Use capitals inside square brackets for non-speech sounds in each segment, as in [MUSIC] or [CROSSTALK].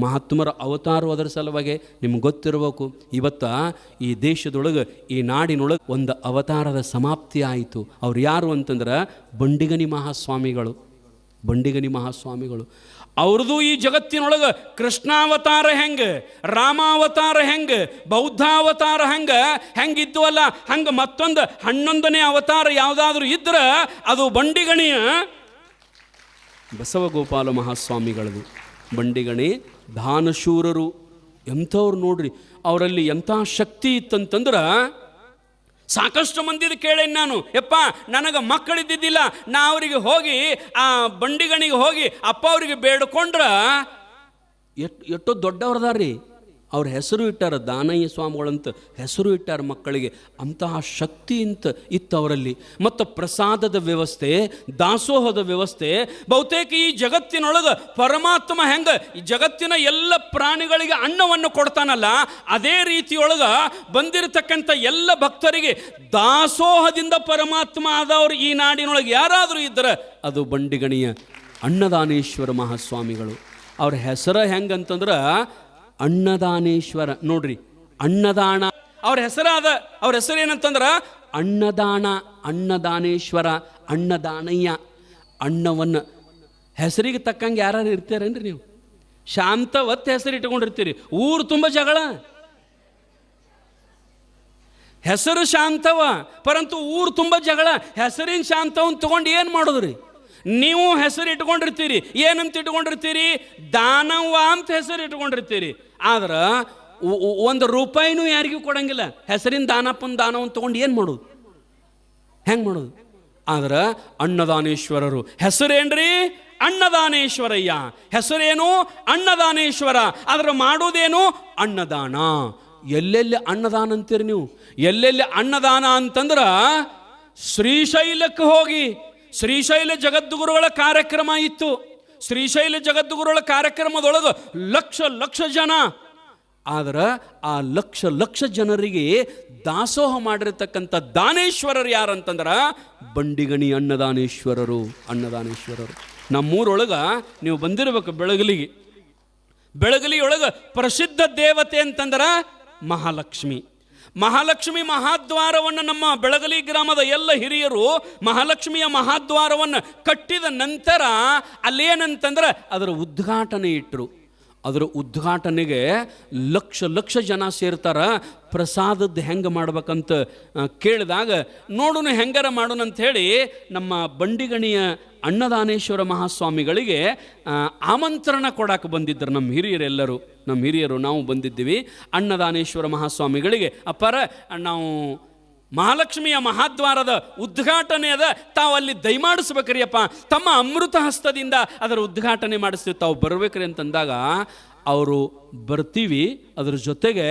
ಮಹಾತ್ಮರ ಅದರ ಸಲುವಾಗಿ ನಿಮ್ಗೆ ಗೊತ್ತಿರಬೇಕು. ಇವತ್ತ ಈ ದೇಶದೊಳಗೆ ಈ ನಾಡಿನೊಳಗೆ ಒಂದು ಅವತಾರದ ಸಮಾಪ್ತಿ ಆಯಿತು. ಅವ್ರು ಯಾರು ಅಂತಂದ್ರೆ ಬಂಡಿಗನಿ ಮಹಾಸ್ವಾಮಿಗಳು. ಬಂಡಿಗನಿ ಮಹಾಸ್ವಾಮಿಗಳು. ಅವ್ರದ್ದು ಈ ಜಗತ್ತಿನೊಳಗೆ ಕೃಷ್ಣಾವತಾರ ಹೆಂಗೆ, ರಾಮಾವತಾರ ಹೆಂಗೆ, ಬೌದ್ಧಾವತಾರ ಹೆಂಗೆ, ಹೆಂಗಿದ್ವಲ್ಲ, ಹಂಗೆ ಮತ್ತೊಂದು ಹನ್ನೊಂದನೇ ಅವತಾರ ಯಾವುದಾದ್ರೂ ಇದ್ರೆ ಅದು ಬಂಡಿಗಣಿಯ ಬಸವಗೋಪಾಲ ಮಹಾಸ್ವಾಮಿಗಳದು. ಬಂಡಿಗಣಿ ದಾನಶೂರರು. ಎಂಥವ್ರು ನೋಡ್ರಿ, ಅವರಲ್ಲಿ ಎಂಥ ಶಕ್ತಿ ಇತ್ತಂತಂದ್ರೆ ಸಾಕಷ್ಟು ಮಂದಿದು ಕೇಳೇನು ನಾನು. ಯಪ್ಪ, ನನಗೆ ಮಕ್ಕಳಿದ್ದಿದ್ದಿಲ್ಲ, ನಾ ಅವರಿಗೆ ಹೋಗಿ, ಆ ಬಂಡಿಗಣಿಗೆ ಹೋಗಿ ಅಪ್ಪ ಅವರಿಗೆ ಬೇಡ್ಕೊಂಡ್ರ ಎಟ್, ಎಷ್ಟೋ ದೊಡ್ಡವ್ರದಾರ್ರಿ. ಅವ್ರ ಹೆಸರು ಇಟ್ಟಾರ ದಾನಯ್ಯ ಸ್ವಾಮಿಗಳಂತ ಹೆಸರು ಇಟ್ಟಾರ ಮಕ್ಕಳಿಗೆ ಅಂತಹ ಶಕ್ತಿ ಅಂತ ಇತ್ತು ಅವರಲ್ಲಿ. ಮತ್ತು ಪ್ರಸಾದದ ವ್ಯವಸ್ಥೆ, ದಾಸೋಹದ ವ್ಯವಸ್ಥೆ, ಬಹುತೇಕ ಈ ಜಗತ್ತಿನೊಳಗೆ ಪರಮಾತ್ಮ ಹೆಂಗೆ ಈ ಜಗತ್ತಿನ ಎಲ್ಲ ಪ್ರಾಣಿಗಳಿಗೆ ಅನ್ನವನ್ನು ಕೊಡ್ತಾನಲ್ಲ, ಅದೇ ರೀತಿಯೊಳಗೆ ಬಂದಿರತಕ್ಕಂಥ ಎಲ್ಲ ಭಕ್ತರಿಗೆ ದಾಸೋಹದಿಂದ ಪರಮಾತ್ಮ ಆದವರು ಈ ನಾಡಿನೊಳಗೆ ಯಾರಾದರೂ ಇದ್ದರೆ ಅದು ಬಂಡಿಗಣಿಯ ಅನ್ನದಾನೇಶ್ವರ ಮಹಾಸ್ವಾಮಿಗಳು. ಅವ್ರ ಹೆಸರು ಹೆಂಗಂತಂದ್ರೆ ಅನ್ನದಾನೇಶ್ವರ ನೋಡ್ರಿ ಅನ್ನದಾನ. ಅವ್ರ ಹೆಸರಾದ ಅವ್ರ ಹೆಸರು ಏನಂತಂದ್ರ? ಅನ್ನದಾನ ಅನ್ನದಾನೇಶ್ವರ ಅನ್ನದಾನಯ್ಯ. ಅಣ್ಣವನ್ನ ಹೆಸರಿಗೆ ತಕ್ಕಂಗೆ ಯಾರು ಇರ್ತೀರೇನ್ರಿ ನೀವು? ಶಾಂತವತ್ ಹೆಸರು ಇಟ್ಕೊಂಡಿರ್ತೀರಿ ಊರು ತುಂಬ ಜಗಳ. ಹೆಸರು ಶಾಂತವ ಪರಂತು ಊರು ತುಂಬ ಜಗಳ. ಹೆಸರಿನ ಶಾಂತವನ್ನು ತಗೊಂಡು ಏನು ಮಾಡೋದ್ರಿ? ನೀವು ಹೆಸರು ಇಟ್ಕೊಂಡಿರ್ತೀರಿ ಏನಂತ ಇಟ್ಕೊಂಡಿರ್ತೀರಿ ದಾನವ ಅಂತ ಹೆಸರು ಇಟ್ಕೊಂಡಿರ್ತೀರಿ ಆದ್ರೆ ಒಂದು ರೂಪಾಯಿನೂ ಯಾರಿಗೂ ಕೊಡಂಗಿಲ್ಲ. ಹೆಸರಿನ ದಾನಪ್ಪನ ದಾನವನ್ನು ತಗೊಂಡು ಏನು ಮಾಡೋದು? ಹೆಂಗೆ ಮಾಡೋದು? ಆದ್ರೆ ಅನ್ನದಾನೇಶ್ವರರು. ಹೆಸರೇನ್ರಿ? ಅನ್ನದಾನೇಶ್ವರಯ್ಯ. ಹೆಸರೇನು? ಅನ್ನದಾನೇಶ್ವರ. ಆದ್ರೆ ಮಾಡೋದೇನು? ಅನ್ನದಾನ. ಎಲ್ಲೆಲ್ಲಿ ಅನ್ನದಾನ ಅಂತೀರಿ ನೀವು? ಎಲ್ಲೆಲ್ಲಿ ಅನ್ನದಾನ ಅಂತಂದ್ರೆ ಶ್ರೀಶೈಲಕ್ಕೆ ಹೋಗಿ ಶ್ರೀಶೈಲ ಜಗದ್ಗುರುಗಳ ಕಾರ್ಯಕ್ರಮ ಇತ್ತು. ಶ್ರೀಶೈಲ ಜಗದ್ಗುರುಗಳ ಕಾರ್ಯಕ್ರಮದೊಳಗೆ ಲಕ್ಷ ಲಕ್ಷ ಜನ. ಆದ್ರೆ ಆ ಲಕ್ಷ ಲಕ್ಷ ಜನರಿಗೆ ದಾಸೋಹ ಮಾಡಿರ್ತಕ್ಕಂಥ ದಾನೇಶ್ವರರು ಯಾರಂತಂದ್ರೆ? ಬಂಡಿಗಣಿ ಅನ್ನದಾನೇಶ್ವರರು ಅನ್ನದಾನೇಶ್ವರರು. ನಮ್ಮೂರೊಳಗೆ ನೀವು ಬಂದಿರಬೇಕು ಬೆಳಗಲಿಗೆ. ಬೆಳಗಲಿಯೊಳಗೆ ಪ್ರಸಿದ್ಧ ದೇವತೆ ಅಂತಂದ್ರೆ ಮಹಾಲಕ್ಷ್ಮಿ. ಮಹಾಲಕ್ಷ್ಮಿ ಮಹಾದ್ವಾರವನ್ನು ನಮ್ಮ ಬೆಳಗಲಿ ಗ್ರಾಮದ ಎಲ್ಲ ಹಿರಿಯರು ಮಹಾಲಕ್ಷ್ಮಿಯ ಮಹಾದ್ವಾರವನ್ನು ಕಟ್ಟಿದ ನಂತರ ಅಲ್ಲೇನಂತಂದ್ರೆ ಅದರ ಉದ್ಘಾಟನೆ ಇಟ್ಟರು ಅದರ ಉದ್ಘಾಟನೆಗೆ ಲಕ್ಷ ಲಕ್ಷ ಜನ ಸೇರ್ತಾರ. ಪ್ರಸಾದದ್ದು ಹೆಂಗೆ ಮಾಡ್ಬೇಕಂತ ಕೇಳಿದಾಗ ನೋಡೋಣ ಹೆಂಗಾರ ಮಾಡೋಣ ಅಂತ ಹೇಳಿ ನಮ್ಮ ಬಂಡಿಗಣಿಯ ಅನ್ನದಾನೇಶ್ವರ ಮಹಾಸ್ವಾಮಿಗಳಿಗೆ ಆಮಂತ್ರಣ ಕೊಡಕ್ಕೆ ಬಂದಿದ್ದರು ನಮ್ಮ ಹಿರಿಯರೆಲ್ಲರೂ. ನಮ್ಮ ಹಿರಿಯರು ನಾವು ಬಂದಿದ್ದೀವಿ. ಅನ್ನದಾನೇಶ್ವರ ಮಹಾಸ್ವಾಮಿಗಳಿಗೆ, ಅಪ್ಪಾರ, ನಾವು ಮಹಾಲಕ್ಷ್ಮಿಯ ಮಹಾದ್ವಾರದ ಉದ್ಘಾಟನೆ ಅದ. ತಾವು ಅಲ್ಲಿ ದಯಮಾಡಿಸ್ಬೇಕ್ರಿಯಪ್ಪ ತಮ್ಮ ಅಮೃತ ಹಸ್ತದಿಂದ ಅದರ ಉದ್ಘಾಟನೆ ಮಾಡಿಸ್ತೀವಿ. ತಾವು ಬರ್ಬೇಕ್ರಿ ಅಂತಂದಾಗ ಅವರು ಬರ್ತೀವಿ. ಅದರ ಜೊತೆಗೆ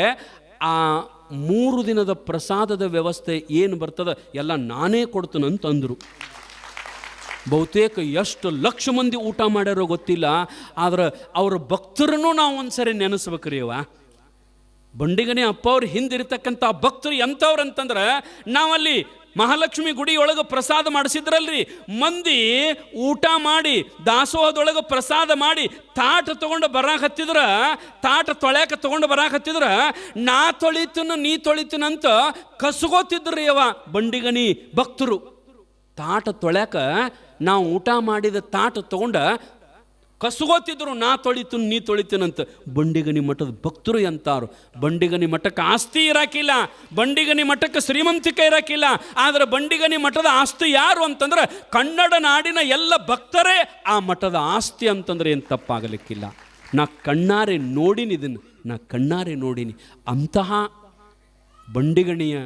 ಆ ಮೂರು ದಿನದ ಪ್ರಸಾದದ ವ್ಯವಸ್ಥೆ ಏನು ಬರ್ತದ ಎಲ್ಲ ನಾನೇ ಕೊಡ್ತೀನಂತಂದರು ಬಹುತೇಕ ಎಷ್ಟು ಲಕ್ಷ ಮಂದಿ ಊಟ ಮಾಡ್ಯಾರೋ ಗೊತ್ತಿಲ್ಲ. ಆದ್ರೆ ಅವರ ಭಕ್ತರನ್ನು ನಾವು ಒಂದ್ಸರಿ ನೆನೆಸ್ಬೇಕ್ರಿ ಅವ ಬಂಡಿಗನೆ ಅಪ್ಪ ಅವ್ರ ಹಿಂದಿರ್ತಕ್ಕಂಥ ಭಕ್ತರು ಎಂಥವ್ರು ಅಂತಂದ್ರೆ ನಾವಲ್ಲಿ ಮಹಾಲಕ್ಷ್ಮಿ ಗುಡಿಯೊಳಗೆ ಪ್ರಸಾದ ಮಾಡಿಸಿದ್ರಲ್ರಿ. ಮಂದಿ ಊಟ ಮಾಡಿ, ದಾಸೋಹದೊಳಗೆ ಪ್ರಸಾದ ಮಾಡಿ, ತಾಟ ಬರಕ್ಕೆ ಬರಾಕತ್ತಿದ್ರ ತಾಟ ತೊಳ್ಯಾಕ ತೊಗೊಂಡು ಬರಾಕತ್ತಿದ್ರ ನಾ ತೊಳಿತನ, ನೀ ತೊಳಿತೀನಂತ ಕಸಗೋತಿದ್ರಿ ಅವ ಬಂಡಿಗನಿ ಭಕ್ತರು. ತಾಟ ತೊಳ್ಯಾಕ ನಾವು ಊಟ ಮಾಡಿದ ತಾಟ ತಗೊಂಡ ಕಸ್ಗೋತಿದ್ರು, ನಾ ತೊಳಿತೀನಿ, ನೀ ತೊಳಿತೀನಂತ. ಬಂಡಿಗನಿ ಮಠದ ಭಕ್ತರು ಎಂತಾರು? ಬಂಡಿಗನಿ ಮಠಕ್ಕೆ ಆಸ್ತಿ ಇರಾಕಿಲ್ಲ ಬಂಡಿಗನಿ ಮಠಕ್ಕೆ ಶ್ರೀಮಂತಿಕೆ ಇರಾಕಿಲ್ಲ, ಆದರೆ ಬಂಡಿಗನಿ ಮಠದ ಆಸ್ತಿ ಯಾರು ಅಂತಂದ್ರೆ ಕನ್ನಡ ನಾಡಿನ ಎಲ್ಲ ಭಕ್ತರೇ ಆ ಮಠದ ಆಸ್ತಿ ಅಂತಂದ್ರೆ ಏನು ತಪ್ಪಾಗಲಿಕ್ಕಿಲ್ಲ. ನಾ ಕಣ್ಣಾರೆ ನೋಡಿನಿ ಇದನ್ನು, ನಾ ಕಣ್ಣಾರೆ ನೋಡಿನಿ. ಅಂತಹ ಬಂಡಿಗಣಿಯ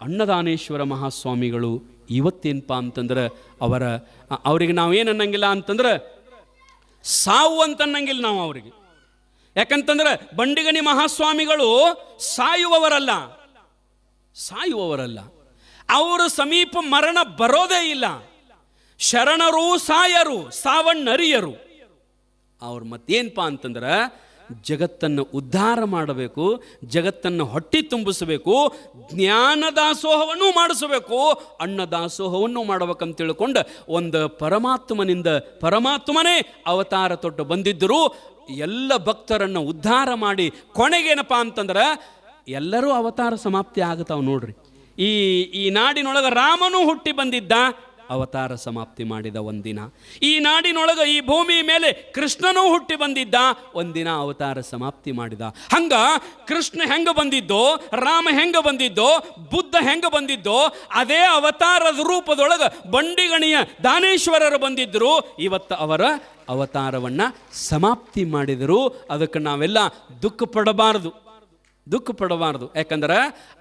ಅನ್ನದಾನೇಶ್ವರ ಮಹಾಸ್ವಾಮಿಗಳು ಇವತ್ತೇನಪ್ಪ ಅಂತಂದ್ರೆ ಅವರ ಅವರಿಗೆ ನಾವೇನು ಅನ್ನಂಗಿಲ್ಲ ಅಂತಂದ್ರೆ ಸಾವು ಅಂತ ಅನ್ನಂಗಿಲ್ಲ ನಾವು ಅವರಿಗೆ. ಯಾಕಂತಂದ್ರೆ ಬಂಡಿಗಣಿ ಮಹಾಸ್ವಾಮಿಗಳು ಸಾಯುವವರಲ್ಲ. ಸಾಯುವವರಲ್ಲ. ಅವರ ಸಮೀಪ ಮರಣ ಬರೋದೇ ಇಲ್ಲ. ಶರಣರು ಸಾಯರು, ಸಾವಣ್ಣರಿಯರು. ಅವ್ರು ಮತ್ತೇನಪ್ಪ ಅಂತಂದ್ರೆ ಜಗತ್ತನ್ನು ಉದ್ಧಾರ ಮಾಡಬೇಕು, ಜಗತ್ತನ್ನು ಹೊಟ್ಟಿ ತುಂಬಿಸಬೇಕು, ಜ್ಞಾನ ದಾಸೋಹವನ್ನು ಮಾಡಿಸಬೇಕು, ಅನ್ನ ದಾಸೋಹವನ್ನು ಮಾಡ್ಬೇಕಂತ ತಿಳ್ಕೊಂಡು ಒಂದು ಪರಮಾತ್ಮನಿಂದ ಪರಮಾತ್ಮನೇ ಅವತಾರ ತೊಟ್ಟು ಬಂದಿದ್ದರು ಎಲ್ಲ ಭಕ್ತರನ್ನು ಉದ್ಧಾರ ಮಾಡಿ ಕೊನೆಗೇನಪ್ಪ ಅಂತಂದ್ರೆ ಎಲ್ಲರೂ ಅವತಾರ ಸಮಾಪ್ತಿ ಆಗತಾವೆ ನೋಡ್ರಿ. ಈ ಈ ನಾಡಿನೊಳಗೆ ರಾಮನೂ ಹುಟ್ಟಿ ಬಂದಿದ್ದ ಅವತಾರ ಸಮಾಪ್ತಿ ಮಾಡಿದ ಒಂದಿನ. ಈ ನಾಡಿನೊಳಗೆ ಈ ಭೂಮಿ ಮೇಲೆ ಕೃಷ್ಣನೂ ಹುಟ್ಟಿ ಬಂದಿದ್ದ, ಒಂದಿನ ಅವತಾರ ಸಮಾಪ್ತಿ ಮಾಡಿದ. ಹಂಗ ಕೃಷ್ಣ ಹೆಂಗ ಬಂದಿದ್ದೋ, ರಾಮ ಹೆಂಗ ಬಂದಿದ್ದೋ, ಬುದ್ಧ ಹೆಂಗ ಬಂದಿದ್ದೋ, ಅದೇ ಅವತಾರದ ರೂಪದೊಳಗೆ ಬಂಡಿಗಣಿಯ ದಾನೇಶ್ವರರು ಬಂದಿದ್ದರು ಇವತ್ತು ಅವರ ಅವತಾರವನ್ನು ಸಮಾಪ್ತಿ ಮಾಡಿದರು. ಅದಕ್ಕೆ ನಾವೆಲ್ಲ ದುಃಖ ಪಡಬಾರದು ದುಃಖ ಪಡಬಾರ್ದು ಯಾಕಂದ್ರೆ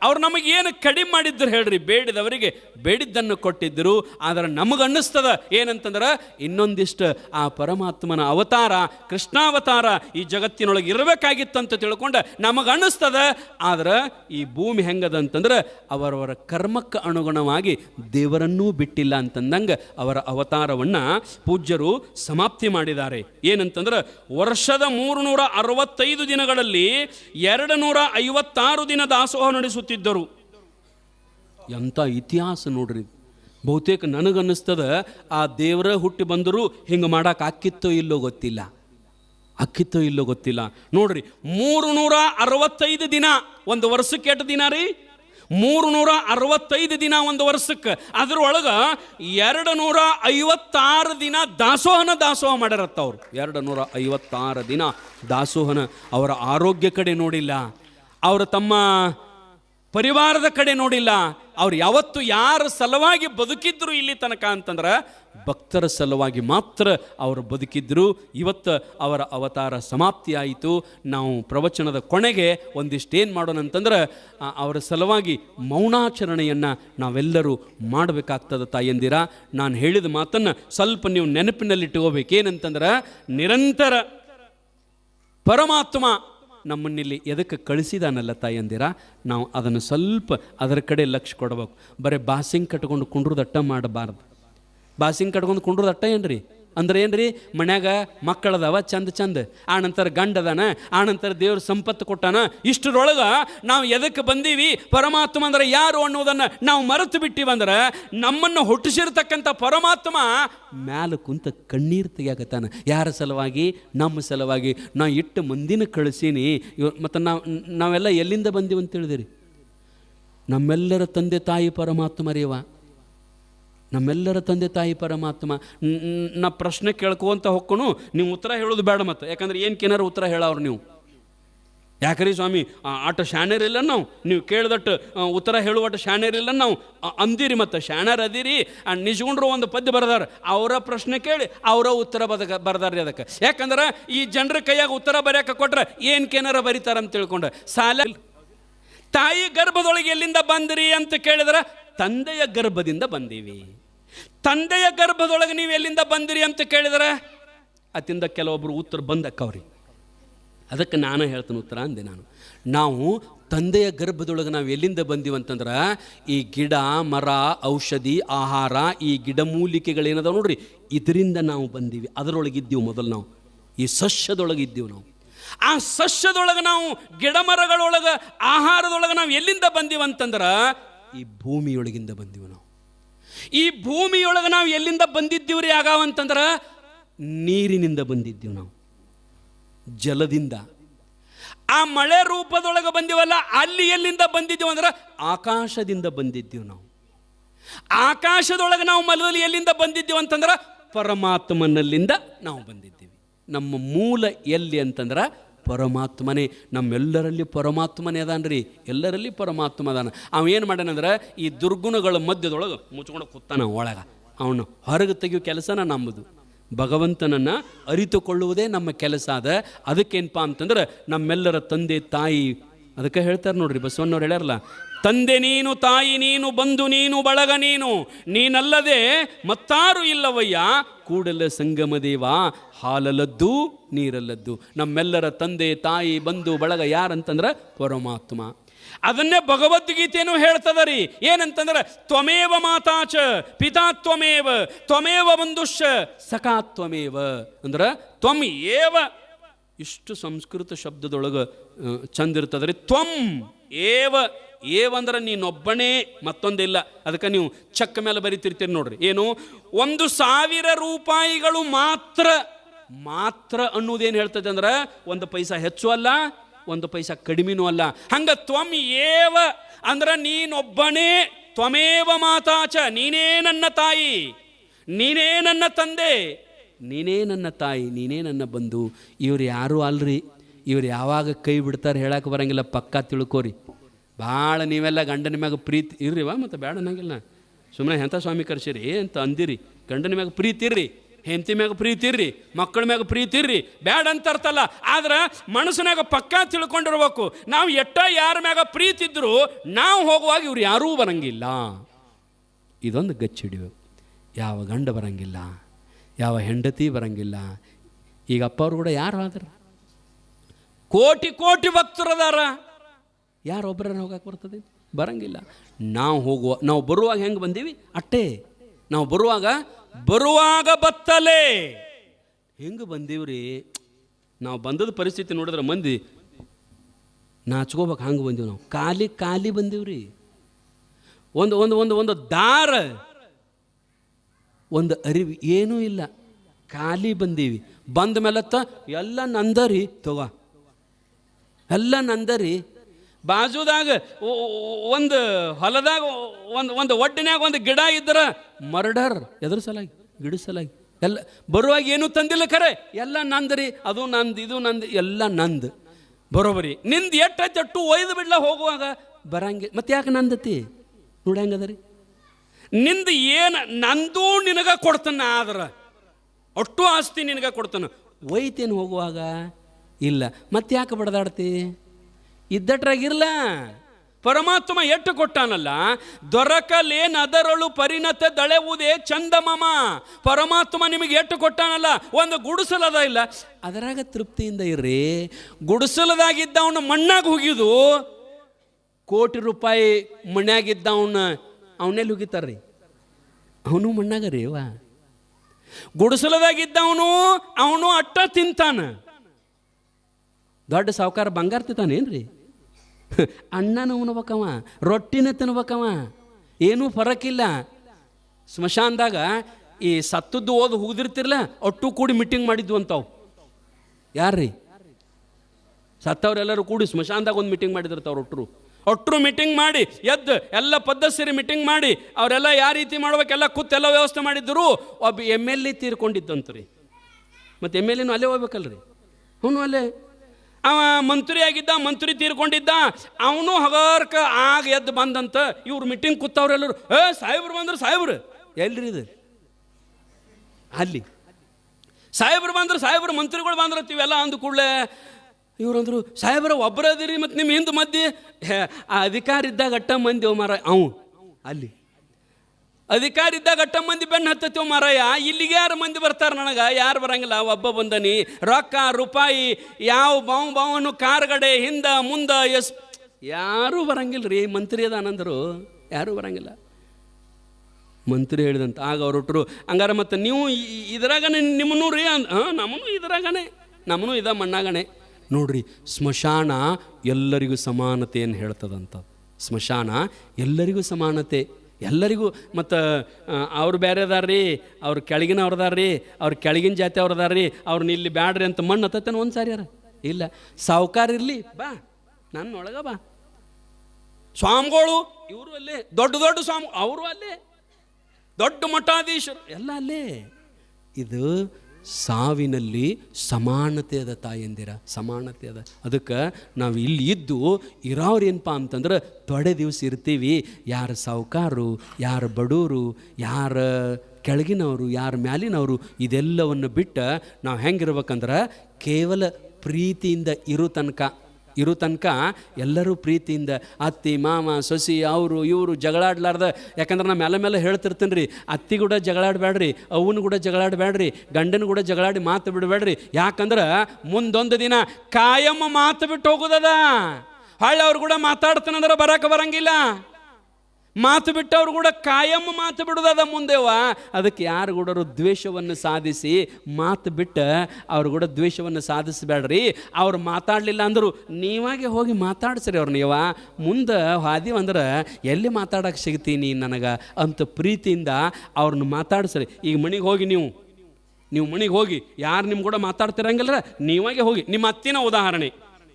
ಅವ್ರು ನಮಗೇನು ಕಡಿಮೆ ಮಾಡಿದ್ರು ಹೇಳ್ರಿ, ಬೇಡಿದವರಿಗೆ ಬೇಡಿದ್ದನ್ನು ಕೊಟ್ಟಿದ್ದರು, ಆದರೆ ನಮಗನ್ನಿಸ್ತದ ಏನಂತಂದ್ರೆ ಇನ್ನೊಂದಿಷ್ಟು ಆ ಪರಮಾತ್ಮನ ಅವತಾರ, ಕೃಷ್ಣಾವತಾರ ಈ ಜಗತ್ತಿನೊಳಗೆ ಇರಬೇಕಾಗಿತ್ತಂತ ತಿಳ್ಕೊಂಡು ನಮಗನ್ನಿಸ್ತದ ಆದ್ರೆ ಈ ಭೂಮಿ ಹೆಂಗದ ಅಂತಂದ್ರೆ ಅವರವರ ಕರ್ಮಕ್ಕೆ ಅನುಗುಣವಾಗಿ ದೇವರನ್ನೂ ಬಿಟ್ಟಿಲ್ಲ ಅಂತಂದಂಗೆ ಅವರ ಅವತಾರವನ್ನು ಪೂಜ್ಯರು ಸಮಾಪ್ತಿ ಮಾಡಿದ್ದಾರೆ. ಏನಂತಂದ್ರೆ ವರ್ಷದ ಮೂರುನೂರ ಅರವತ್ತೈದು ದಿನಗಳಲ್ಲಿ ಎರಡು ನೂರ ಐವತ್ತಾರು ದಿನ ದಾಸೋಹ ನಡೆಸುತ್ತಿದ್ದರು. ಎಂಥ ಇತಿಹಾಸ ನೋಡ್ರಿ. ಬಹುತೇಕ ನನಗನ್ನಿಸ್ತದ, ಆ ದೇವರ ಹುಟ್ಟಿ ಬಂದರೂ ಹಿಂಗೆ ಮಾಡಕ್ಕೆ ಆಕ್ಕಿತ್ತೋ ಇಲ್ಲೋ ಗೊತ್ತಿಲ್ಲ. ಅಕ್ಕಿತ್ತೋ ಇಲ್ಲೋ ಗೊತ್ತಿಲ್ಲ. ನೋಡ್ರಿ ಮೂರು ನೂರ ಅರವತ್ತೈದು ದಿನ, ಒಂದು ವರ್ಷಕ್ಕೆ ಎಷ್ಟು ದಿನ ರೀ? ಮೂರು ನೂರ ಅರವತ್ತೈದು ದಿನ ಒಂದು ವರ್ಷಕ್ಕೆ. ಅದರೊಳಗೆ ಎರಡು ನೂರ ಐವತ್ತಾರು ದಿನ ದಾಸೋಹನ ದಾಸೋಹ ಮಾಡ್ಯಾರತ್ತ ಅವ್ರು. ಎರಡು ನೂರ ಐವತ್ತಾರು ದಿನ ದಾಸೋಹನ ಅವರ ಆರೋಗ್ಯ ಕಡೆ ನೋಡಿಲ್ಲ. ಅವರು ತಮ್ಮ ಪರಿವಾರದ ಕಡೆ ನೋಡಿಲ್ಲ. ಅವ್ರು ಯಾವತ್ತು ಯಾರ ಸಲುವಾಗಿ ಬದುಕಿದ್ರು ಇಲ್ಲಿ ತನಕ ಅಂತಂದ್ರೆ ಭಕ್ತರ ಸಲುವಾಗಿ ಮಾತ್ರ ಅವರು ಬದುಕಿದ್ರು. ಇವತ್ತು ಅವರ ಅವತಾರ ಸಮಾಪ್ತಿ ಆಯಿತು. ನಾವು ಪ್ರವಚನದ ಕೊನೆಗೆ ಒಂದಿಷ್ಟೇನು ಮಾಡೋಣ ಅಂತಂದ್ರೆ ಅವರ ಸಲುವಾಗಿ ಮೌನಾಚರಣೆಯನ್ನು ನಾವೆಲ್ಲರೂ ಮಾಡಬೇಕಾಗ್ತದೆ ತಾಯಂದಿರ. ನಾನು ಹೇಳಿದ ಮಾತನ್ನು ಸ್ವಲ್ಪ ನೀವು ನೆನಪಿನಲ್ಲಿಟ್ಟುಕೋಬೇಕೇನಂತಂದ್ರೆ, ನಿರಂತರ ಪರಮಾತ್ಮ ನಮ್ಮನ್ನಿಲ್ಲಿ ಎದಕ್ಕೆ ಕಳಿಸಿದಾನಲ್ಲ ತಾಯಂದಿರ ನಾವು ಅದನ್ನು ಸ್ವಲ್ಪ ಅದರ ಕಡೆ ಲಕ್ಷ್ಯ ಕೊಡಬೇಕು. ಬರೀ ಬಾಸಿಂಗ್ ಕಟ್ಕೊಂಡು ಕುಂಡ್ರದಟ್ಟ ಮಾಡಬಾರ್ದು. ಬಾಸಿಂಗ್ ಕಟ್ಕೊಂಡು ಕುಂಡ್ರದಟ್ಟ ಏನು ಏನ್ರಿ? ಅಂದ್ರೆ ಏನ್ರಿ? ಮನ್ಯಾಗ ಮಕ್ಕಳದವ ಚಂದ ಚಂದ. ಆನಂತರ ಗಂಡದನ ಆನಂತರ ದೇವ್ರ ಸಂಪತ್ತು ಕೊಟ್ಟಾನ. ಇಷ್ಟರೊಳಗೆ ನಾವು ಎದಕ್ಕೆ ಬಂದೀವಿ? ಪರಮಾತ್ಮ ಅಂದ್ರೆ ಯಾರು ಅನ್ನೋದನ್ನು ನಾವು ಮರೆತು ಬಿಟ್ಟಿವಂದ್ರೆ ನಮ್ಮನ್ನು ಹುಟ್ಟಿಸಿರ್ತಕ್ಕಂಥ ಪರಮಾತ್ಮ ಮ್ಯಾಲ ಕುಂತ ಕಣ್ಣೀರು ತೆಗಿಯಾಕತ್ತಾನ. ಯಾರ ಸಲುವಾಗಿ? ನಮ್ಮ ಸಲುವಾಗಿ. ನಾ ಇಟ್ಟು ಮಂದಿನ ಕಳಿಸೀನಿ. ಇವ ಮತ್ತು ನಾವು, ನಾವೆಲ್ಲ ಎಲ್ಲಿಂದ ಬಂದೀವಿ ಅಂತ ಹೇಳಿದಿರಿ ನಮ್ಮೆಲ್ಲರ ತಂದೆ ತಾಯಿ ಪರಮಾತ್ಮರೇವ ನಮ್ಮೆಲ್ಲರ ತಂದೆ ತಾಯಿ ಪರಮಾತ್ಮ, ನ್- ಪ್ರಶ್ನೆ ಕೇಳ್ಕೊಂತ ಹೊಕ್ಕನು ನೀವು ಉತ್ತರ ಹೇಳೋದು ಬೇಡ ಮತ್ತೆ. ಯಾಕಂದ್ರೆ ಕೇನಾರು ಉತ್ತರ ಹೇಳವ್ರು ನೀವು? ಯಾಕ್ರಿ ಸ್ವಾಮಿ? ಆಟ ಶಾಣ್ಯರಿಲ್ಲ ನಾವು. ನೀವು ಕೇಳ್ದಟ್ಟು ಉತ್ತರ ಹೇಳುವಟ್ಟು ಶಾಣ್ಯರಿಲ್ಲ ನಾವು. ಅಂದಿರಿ ಮತ್ತು, ಶಾಣ್ಯರ್ ಅದಿರಿ. ನಿಜಗೊಂಡ್ರು ಒಂದು ಪದ್ಯ ಬರ್ದಾರ. ಅವರ ಪ್ರಶ್ನೆ ಕೇಳಿ ಅವರ ಉತ್ತರ ಬದಕ ಬರ್ದಾರ್ರಿ ಅದಕ್ಕೆ. ಯಾಕಂದ್ರೆ ಈ ಜನರ ಕೈಯಾಗ ಉತ್ತರ ಬರೆಯೋಕೆ ಕೊಟ್ರೆ ಏನ್ಕೇನಾರ ಬರೀತಾರ ಅಂತ ತಿಳ್ಕೊಂಡು. ಸಾಲ ತಾಯಿ ಗರ್ಭದೊಳಗೆ ಎಲ್ಲಿಂದ ಬಂದ್ರಿ ಅಂತ ಕೇಳಿದ್ರೆ ತಂದೆಯ ಗರ್ಭದಿಂದ ಬಂದೀವಿ. ತಂದೆಯ ಗರ್ಭದೊಳಗೆ ನೀವು ಎಲ್ಲಿಂದ ಬಂದಿರಿ ಅಂತ ಕೇಳಿದರೆ ಅತಿಂದ ಕೆಲವೊಬ್ಬರು ಉತ್ತರ ಬಂದಕ್ಕವ್ರಿ. ಅದಕ್ಕೆ ನಾನು ಹೇಳ್ತೇನೆ ಉತ್ತರ ಅಂದೆ ನಾನು. ನಾವು ತಂದೆಯ ಗರ್ಭದೊಳಗೆ ನಾವು ಎಲ್ಲಿಂದ ಬಂದೀವಿ ಅಂತಂದ್ರೆ, ಈ ಗಿಡ, ಮರ, ಔಷಧಿ, ಆಹಾರ, ಈ ಗಿಡಮೂಲಿಕೆಗಳೇನದ ನೋಡ್ರಿ, ಇದರಿಂದ ನಾವು ಬಂದೀವಿ. ಅದರೊಳಗಿದ್ದೀವಿ ಮೊದಲು ನಾವು. ಈ ಸಸ್ಯದೊಳಗಿದ್ದೀವಿ ನಾವು. ಆ ಸಸ್ಯದೊಳಗೆ ನಾವು ಗಿಡ ಮರಗಳೊಳಗೆ, ಆಹಾರದೊಳಗೆ ನಾವು ಎಲ್ಲಿಂದ ಬಂದೀವಂತಂದ್ರೆ ಈ ಭೂಮಿಯೊಳಗಿಂದ ಬಂದೀವಿ ನಾವು. ಈ ಭೂಮಿಯೊಳಗೆ ನಾವು ಎಲ್ಲಿಂದ ಬಂದಿದ್ದೀವ್ರಿ ಆಗಾವಂತಂದ್ರೆ ನೀರಿನಿಂದ ಬಂದಿದ್ದೀವಿ ನಾವು. ಜಲದಿಂದ. ಆ ಮಳೆ ರೂಪದೊಳಗೆ ಬಂದಿವಲ್ಲ ಅಲ್ಲಿ ಎಲ್ಲಿಂದ ಬಂದಿದ್ದೀವಿ ಅಂದ್ರೆ ಆಕಾಶದಿಂದ ಬಂದಿದ್ದೀವಿ ನಾವು. ಆಕಾಶದೊಳಗೆ ನಾವು ಮಲದಲ್ಲಿ ಎಲ್ಲಿಂದ ಬಂದಿದ್ದೀವಿ ಅಂತಂದ್ರೆ ಪರಮಾತ್ಮನಲ್ಲಿಂದ ನಾವು ಬಂದಿದ್ದೀವಿ. ನಮ್ಮ ಮೂಲ ಎಲ್ಲಿ ಅಂತಂದ್ರೆ ಪರಮಾತ್ಮನೇ, ನಮ್ಮೆಲ್ಲರಲ್ಲಿ ಪರಮಾತ್ಮನೇ ರೀ ಎಲ್ಲರಲ್ಲಿ ಪರಮಾತ್ಮ ಅದಾನ. ಅವ ಏನು ಮಾಡ್ಯಾನಂದ್ರೆ, ಈ ದುರ್ಗುಣಗಳ ಮಧ್ಯದೊಳಗೆ ಮುಚ್ಕೊಂಡು ಕೂತಾನ ಒಳಗೆ. ಅವನು ಹೊರಗೆ ತೆಗೆಯೋ ಕೆಲಸನ ನಮ್ಮದು ಭಗವಂತನನ್ನು ಅರಿತುಕೊಳ್ಳುವುದೇ ನಮ್ಮ ಕೆಲಸ ಅದ ಅದಕ್ಕೇನಪ್ಪ ಅಂತಂದ್ರೆ, ನಮ್ಮೆಲ್ಲರ ತಂದೆ ತಾಯಿ, ಅದಕ್ಕೆ ಹೇಳ್ತಾರೆ ನೋಡ್ರಿ ಬಸವಣ್ಣವ್ರು ಹೇಳ್ಯಾರಲ್ಲ, ತಂದೆ ನೀನು, ತಾಯಿ ನೀನು, ಬಂಧು ನೀನು, ಬಳಗ ನೀನು, ನೀನಲ್ಲದೆ ಮತ್ತಾರು ಇಲ್ಲವಯ್ಯ ಕೂಡಲ ಸಂಗಮ ದೇವ, ಹಾಲಲದ್ದು ನೀರಲ್ಲದ್ದು ನಮ್ಮೆಲ್ಲರ ತಂದೆ, ತಾಯಿ, ಬಂಧು, ಬಳಗ ಯಾರಂತಂದ್ರೆ ಪರಮಾತ್ಮ. ಅದನ್ನೇ ಭಗವದ್ಗೀತೆಯನ್ನು ಹೇಳ್ತದ ರೀ ಏನಂತಂದ್ರೆ, ತ್ವಮೇವ ಮಾತಾಚ, ಪಿತಾ ತ್ವಮೇವ ತ್ವಮೇವ ಬಂಧುಷ ಸಖಾ ತ್ವಮೇವ. ಅಂದ್ರೆ ತ್ವಮ್ ಏವ ಇಷ್ಟು ಸಂಸ್ಕೃತ ಶಬ್ದದೊಳಗೆ ಚಂದಿರ್ತದ ರೀ ಇರ್ತದ್ರಿ ತ್ವಂ ಏವ. ಏವಂದ್ರೆ ನೀನೊಬ್ಬನೇ ಮತ್ತೊಂದಿಲ್ಲ. ಅದಕ್ಕೆ ನೀವು ಚಕ್ಕ ಮೇಲೆ ಬರಿತಿರ್ತೀರಿ ನೋಡ್ರಿ. ಏನು? ಒಂದು ಸಾವಿರ ರೂಪಾಯಿಗಳು ಮಾತ್ರ ಮಾತ್ರ ಅನ್ನೋದೇನು ಹೇಳ್ತದೆ ಅಂದ್ರೆ ಒಂದು ಪೈಸಾ ಹೆಚ್ಚು ಅಲ್ಲ, ಒಂದು ಪೈಸಾ ಕಡಿಮೆನೂ ಅಲ್ಲ. ಹಂಗ ತ್ವಮ್ ಏವ ಅಂದ್ರೆ ನೀನೊಬ್ಬನೇ, ತ್ವಮೇವ ಮಾತಾಚ, ನೀನೇ ನನ್ನ ತಾಯಿ, ನೀನೇ ನನ್ನ ತಂದೆ, ನೀನೇ ನನ್ನ ತಾಯಿ, ನೀನೇ ನನ್ನ ಬಂಧು. ಇವ್ರು ಯಾರೂ ಅಲ್ರಿ. ಇವ್ರು ಯಾವಾಗ ಕೈ ಬಿಡ್ತಾರೆ ಹೇಳಕ್ಕೆ ಬರಂಗಿಲ್ಲ, ಪಕ್ಕಾ ತಿಳ್ಕೋರಿ. ಭಾಳ ನೀವೆಲ್ಲ ಗಂಡನ ಮ್ಯಾಗ ಪ್ರೀತಿ ಇರ್ರಿವಾ ಮತ್ತು ಬೇಡ ಅನ್ನಂಗಿಲ್ಲ ಸುಮ್ಮನೆ ಎಂಥ ಸ್ವಾಮಿ ಕರ್ಸಿರಿ ಅಂತ ಅಂದಿರಿ. ಗಂಡನ ಮ್ಯಾಗ ಪ್ರೀತಿ ಇರ್ರಿ, ಹೆಂಡತಿ ಮ್ಯಾಗ ಪ್ರೀತಿ ಇರ್ರಿ, ಮಕ್ಕಳ ಮ್ಯಾಗ ಪ್ರೀತಿ ಇರ್ರಿ. ಬ್ಯಾಡ ಅಂತ ಅರ್ಥಲ್ಲ, ಆದ್ರೆ ಮನಸ್ಸಿನಾಗ ಪಕ್ಕ ತಿಳ್ಕೊಂಡಿರ್ಬೇಕು. ನಾವು ಎಟ್ಟ ಯಾರ ಮ್ಯಾಗ ಪ್ರೀತಿ ಇದ್ದರೂ ನಾವು ಹೋಗುವಾಗ ಇವ್ರು ಯಾರೂ ಬರಂಗಿಲ್ಲ. ಇದೊಂದು ಗಚ್ಚಿಡಿವೆ. ಯಾವ ಗಂಡ ಬರಂಗಿಲ್ಲ, ಯಾವ ಹೆಂಡತಿ ಬರಂಗಿಲ್ಲ. ಈಗ ಅಪ್ಪ ಅವ್ರು ಕೂಡ ಯಾರು ಆದ್ರೆ? ಕೋಟಿ ಕೋಟಿ ಭಕ್ತರದಾರ ಯಾರೊಬ್ಬರ ಹೋಗಕ್ಕೆ ಬರ್ತದೆ? ಬರಂಗಿಲ್ಲ. ನಾವು ಹೋಗುವ ನಾವು ಬರುವಾಗ ಹೆಂಗೆ ಬಂದೀವಿ? ಅಟ್ಟೆ. ನಾವು ಬರುವಾಗ ಬರುವಾಗ ಬತ್ತಲೆ. ಹೆಂಗೆ ಬಂದೀವ್ರಿ? ನಾವು ಬಂದದ ಪರಿಸ್ಥಿತಿ ನೋಡಿದ್ರೆ ಮಂದಿ, ನಾಚ್ಕೋಬೇಕು ಹಂಗೆ ಬಂದೀವಿ ನಾವು. ಖಾಲಿ ಖಾಲಿ ಬಂದೀವ್ರಿ. ಒಂದು ಒಂದು ಒಂದು ಒಂದು ದಾರ. ಒಂದು ಅರಿವು ಏನೂ ಇಲ್ಲ. ಖಾಲಿ ಬಂದೀವಿ. ಬಂದ ಮೇಲೆ ತ ಎಲ್ಲ ನಂದರಿ ತಗೋ. ಎಲ್ಲ ನಂದರಿ ಬಾಜುದಾಗ ಒಂದು ಹೊಲದಾಗ ಒಂದು ಒಂದು ಒಡ್ಡಿನಾಗ ಒಂದು ಗಿಡ ಇದ್ರೆ ಮರ್ಡರ್ ಎದ್ರ ಸಲಾಗಿ ಗಿಡ ಸಲಾಗಿ ಎಲ್ಲ, ಬರುವಾಗ ಏನೂ ತಂದಿಲ್ಲ ಖರೆ ಎಲ್ಲ ನಂದ್ರಿ ಅದು ನಂದು, ಇದು ನಂದು, ಎಲ್ಲ ನಂದು. ಬರೋಬರಿ. ನಿಂದು ಎಟ್ಟೈತೆ ಅಟ್ಟು ಒಯ್ದು ಬಿಡ್ಲ ಹೋಗುವಾಗ ಬರಂಗೆ. ಮತ್ತೆ ಯಾಕೆ ನಂದತಿ? ನೋಡಿ ಹೆಂಗದರಿ ನಿಂದು ಏನು ನಂದು ನಿನಗೆ ಕೊಡ್ತಾನ ಆದ್ರೆ, ಅಷ್ಟು ಆಸ್ತಿ ನಿನಗೆ ಕೊಡ್ತಾನ. ಒಯ್ತೇನು ಹೋಗುವಾಗ? ಇಲ್ಲ. ಮತ್ತೆ ಯಾಕೆ ಬಡದಾಡ್ತಿ? ಇದ್ದಟ್ರಾಗಿರ್ಲ. ಪರಮಾತ್ಮ ಎಟ್ಟು ಕೊಟ್ಟಾನಲ್ಲ. ದೊರಕಲೇನ್ ಅದರಳು ಪರಿಣತ ದಳೆವುದೇ ಚಂದಮಮ ಪರಮಾತ್ಮ ನಿಮಗೆ ಎಟ್ಟು ಕೊಟ್ಟಾನಲ್ಲ. ಒಂದು ಗುಡಿಸಲದ ಇಲ್ಲ. ಅದರಾಗ ತೃಪ್ತಿಯಿಂದ ಇರ್ರಿ. ಗುಡಿಸಲದಾಗಿದ್ದ ಅವನು ಮಣ್ಣಾಗ ಹುಗಿದು ಕೋಟಿ ರೂಪಾಯಿ ಮಣ್ಯಾಗಿದ್ದ ಅವನ ಅವನಲ್ಲಿ ಹುಗಿತಾರ್ರಿ? ಅವನು ಮಣ್ಣಾಗ ರೀ ವಾ ಗುಡಿಸಲದಾಗಿದ್ದವನು ಅವನು ಅಟ್ಟ ತಿಂತಾನ. ದೊಡ್ಡ ಸಾವುಕಾರ ಬಂಗಾರ ತಿಂತಾನೇನ್ರಿ? [LAUGHS] ಅಣ್ಣನ ಉಣ್ಬೇಕವ, ರೊಟ್ಟಿನ ತಿನ್ಬೇಕವ, ಏನೂ ಫರಕ್ಕಿಲ್ಲ ಸ್ಮಶಾನದಾಗ ಈ ಸತ್ತದ್ದು ಓದು ಹೋಗಿರ್ತಿರ್ಲ ಒಟ್ಟು ಕೂಡಿ ಮೀಟಿಂಗ್ ಮಾಡಿದ್ವು ಅಂತಾವು. ಯಾರ್ರೀ? ಸತ್ತವ್ರೆಲ್ಲರೂ ಕೂಡಿ ಸ್ಮಶಾನದಾಗ ಒಂದು ಮೀಟಿಂಗ್ ಮಾಡಿದಿರ್ತಾವ್ರು ಒಟ್ಟರು ಒಟ್ಟರು ಮೀಟಿಂಗ್ ಮಾಡಿ, ಎದ್ದು ಎಲ್ಲ ಪದ್ಧತಿ ಮೀಟಿಂಗ್ ಮಾಡಿ, ಅವರೆಲ್ಲ ಯಾವ ರೀತಿ ಮಾಡ್ಬೇಕೆಲ್ಲ ಕೂತೆಲ್ಲ ವ್ಯವಸ್ಥೆ ಮಾಡಿದ್ರು, ಒಬ್ಬ ಎಂ ಎಲ್ ಎ ತೀರ್ಕೊಂಡಿದ್ದಂತ್ರಿ. ಮತ್ತು ಎಂ ಎಲ್ ಎನೂ ಅಲ್ಲೇ ಹೋಗ್ಬೇಕಲ್ರಿ? ಹ್ಞೂ ಅಲ್ಲೇ. ಅವ ಮಂತ್ರಿ ಆಗಿದ್ದ ಮಂತ್ರಿ ತೀರ್ಕೊಂಡಿದ್ದ, ಅವನು ಹಗರ್ಕ ಆಗ ಎದ್ದು ಬಂದಂತ ಇವ್ರು ಮೀಟಿಂಗ್ ಕೂತವ್ರೆಲ್ಲರು ಏ, ಸಾಹೇಬ್ರು ಬಂದ್ರು, ಸಾಹೇಬ್ರು. ಎಲ್ರಿ ಇದು? ಅಲ್ಲಿ. ಸಾಹೇಬ್ರು ಬಂದ್ರು, ಸಾಹೇಬ್ರು ಮಂತ್ರಿಗಳು ಬಂದ್ರು, ಇವೆಲ್ಲ ಅಂದ ಕೂಡಲೇ ಇವ್ರಂದ್ರು ಸಾಹೇಬ್ರ ಒಬ್ಬರದಿರಿ ಮತ್ತು ನಿಮ್ಮ ಹಿಂದೆ ಮಧ್ಯೆ ಆ ಅಧಿಕಾರ ಇದ್ದಾಗ ಅಟ್ಟ ಮಂದಿ ಮಾರ ಅವು. ಅಲ್ಲಿ. ಅಧಿಕಾರ ಇದ್ದಾಗ ಅಟ್ಟ ಮಂದಿ ಬೆನ್ನು ಹತ್ತತ್ತೀವಿ ಮಾರಾಯ? ಇಲ್ಲಿಗೆ ಯಾರು ಮಂದಿ ಬರ್ತಾರೆ ನನಗೆ? ಯಾರು ಬರಂಗಿಲ್ಲ? ಒಬ್ಬ ಬಂದನಿ. ರೊಕ್ಕ, ರೂಪಾಯಿ, ಯಾವ ಬಾವು ಬಾವನು ಕಾರ್ಗಡೆ, ಹಿಂದ, ಮುಂದ, ಎಸ್. ಯಾರೂ ಬರಂಗಿಲ್ಲ ರೀ ಮಂತ್ರಿ ಅದಾನಂದರು ಯಾರೂ ಬರಂಗಿಲ್ಲ. ಮಂತ್ರಿ ಹೇಳಿದಂತ. ಆಗ ಅವ್ರು ಹುಟ್ಟರು ಹಂಗಾರೆ ಮತ್ತು ನೀವು ಇದ್ರಾಗನೆ ನಿಮ್ಮನ್ನು ರೀ ಹಾಂ ನಮ್ಮನು ಇದ್ರಾಗನೆ. ನಮ್ಮನು ಇದ ಮಣ್ಣಾಗಣೆ ನೋಡ್ರಿ, ಸ್ಮಶಾನ ಎಲ್ಲರಿಗೂ ಸಮಾನತೆಯನ್ನು ಹೇಳ್ತದಂತ? ಸ್ಮಶಾನ ಎಲ್ಲರಿಗೂ ಸಮಾನತೆ. ಎಲ್ಲರಿಗೂ, ಮತ್ತು ಅವ್ರು ಬೇರೆ ರೀ ಅವ್ರು ಕೆಳಗಿನ ರೀ ಅವ್ರ ಕೆಳಗಿನ ಜಾತಿ ರೀ ಅವ್ರನ್ನ ಇಲ್ಲಿ ಬ್ಯಾಡ್ರಿ ಅಂತ ಮಣ್ಣು ಹತ್ತತ್ತೇನೆ ಒಂದು ಸಾರಿ ಯಾರ ಇಲ್ಲ ಸಾವುಕಾರ ಇರಲಿ, ಬಾ ನನ್ನ ಒಳಗ ಬಾ. ಸ್ವಾಮಿಗಳು, ಇವರು ಅಲ್ಲೇ, ದೊಡ್ಡ ದೊಡ್ಡ ಸ್ವಾಮಿ, ಅವರು ಅಲ್ಲೇ, ದೊಡ್ಡ ಮಠಾಧೀಶರು, ಎಲ್ಲ ಅಲ್ಲೇ. ಇದು ಸಾವಿನಲ್ಲಿ ಸಮಾನತೆ ಅದ ತಾಯಂದಿರ, ಸಮಾನತೆ ಅದ. ಅದಕ್ಕೆ ನಾವು ಇಲ್ಲಿ ಇದ್ದು ಇರೋರು ಏನಪ್ಪ ಅಂತಂದ್ರೆ ತೊಡೆ ದಿವಸ ಇರ್ತೀವಿ. ಯಾರು ಸಾವುಕಾರು, ಯಾರು ಬಡವರು ಯಾರ ಕೆಳಗಿನವರು, ಯಾರ ಮ್ಯಾಲಿನವರು ಇದೆಲ್ಲವನ್ನು ಬಿಟ್ಟು ನಾವು ಹೆಂಗಿರ್ಬೇಕಂದ್ರೆ ಕೇವಲ ಪ್ರೀತಿಯಿಂದ ಇರೋ ತನಕ ಇರೋ ತನಕ ಎಲ್ಲರೂ ಪ್ರೀತಿಯಿಂದ ಅತ್ತಿ, ಮಾಮ, ಸೊಸಿ, ಅವರು, ಇವರು ಜಗಳಾಡ್ಲಾರ್ದ. ಯಾಕಂದ್ರೆ ನಾ ಮೇಲೆ ಮೇಲೆ ಹೇಳ್ತಿರ್ತೀನಿ ರೀ ಅತ್ತಿ ಕೂಡ ಜಗಳಾಡಬೇಡ್ರಿ ಅವನು ಕೂಡ ಜಗಳಾಡಬೇಡ್ರಿ ಗಂಡನ ಕೂಡ ಜಗಳಾಡಿ ಮಾತು ಬಿಡಬೇಡ್ರಿ ಯಾಕಂದ್ರೆ ಮುಂದೊಂದು ದಿನ ಕಾಯಮ್ಮ ಮಾತು ಬಿಟ್ಟು ಹೋಗೋದದ. ಹಳ್ಳಿ ಅವ್ರು ಕೂಡ ಮಾತಾಡ್ತಾನಂದ್ರೆ ಬರಕ್ಕೆ ಬರಂಗಿಲ್ಲ. ಮಾತು ಬಿಟ್ಟವ್ರು ಕೂಡ ಕಾಯಂ ಮಾತು ಬಿಡೋದದ ಮುಂದೆವಾ. ಅದಕ್ಕೆ ಯಾರು ಕೂಡ ದ್ವೇಷವನ್ನು ಸಾಧಿಸಿ ಮಾತು ಬಿಟ್ಟ ಅವ್ರು ಕೂಡ ದ್ವೇಷವನ್ನು ಸಾಧಿಸಬೇಡ್ರಿ. ಅವ್ರು ಮಾತಾಡಲಿಲ್ಲ ಅಂದರು ನೀವಾಗೆ ಹೋಗಿ ಮಾತಾಡ್ಸ್ರಿ ಅವ್ರು ನೀವ ಮುಂದೆ ಹಾದಿ ಅಂದ್ರೆ ಎಲ್ಲಿ ಮಾತಾಡಕ್ಕೆ ಸಿಗ್ತೀನಿ ನನಗೆ ಅಂತ ಪ್ರೀತಿಯಿಂದ ಅವ್ರನ್ನ ಮಾತಾಡ್ಸ್ರಿ. ಈಗ ಮನೆಗೆ ಹೋಗಿ ನೀವು. ನೀವು ಮನೆಗೆ ಹೋಗಿ. ಯಾರು ನಿಮ್ಮ ಕೂಡ ಮಾತಾಡ್ತಿರಂಗಿಲ್ಲ ನೀವಾಗೆ ಹೋಗಿ. ನಿಮ್ಮ ಅತ್ತಿನ ಉದಾಹರಣೆ.